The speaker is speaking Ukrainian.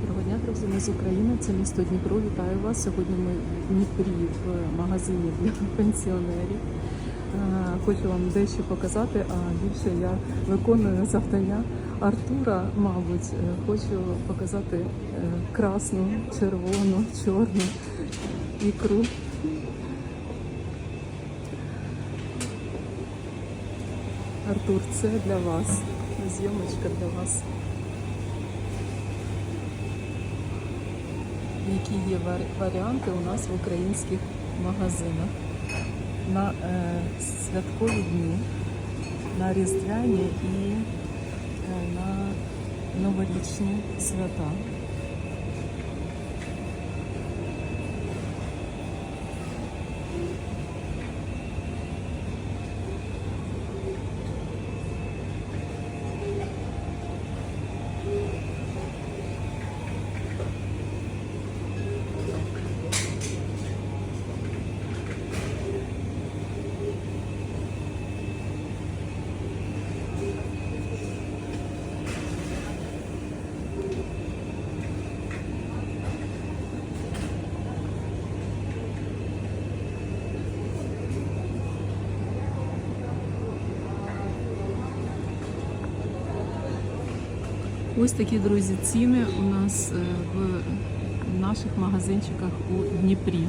Доброго дня, друзі. Ми з України. Це місто Дніпро. Вітаю вас. Сьогодні ми в Дніпрі в магазині для пенсіонерів. Хочу вам дещо показати, а більше я виконую завдання Артура, мабуть, Е, хочу показати е, красну, червону, чорну ікру. Артур, це для вас. Зйомочка для вас. Які є вар- варіанти у нас в українських магазинах на е, святкові дні, на різдвяні і е, на новорічні свята. Ось такі друзі ціни у нас е, в наших магазинчиках у Дніпрі.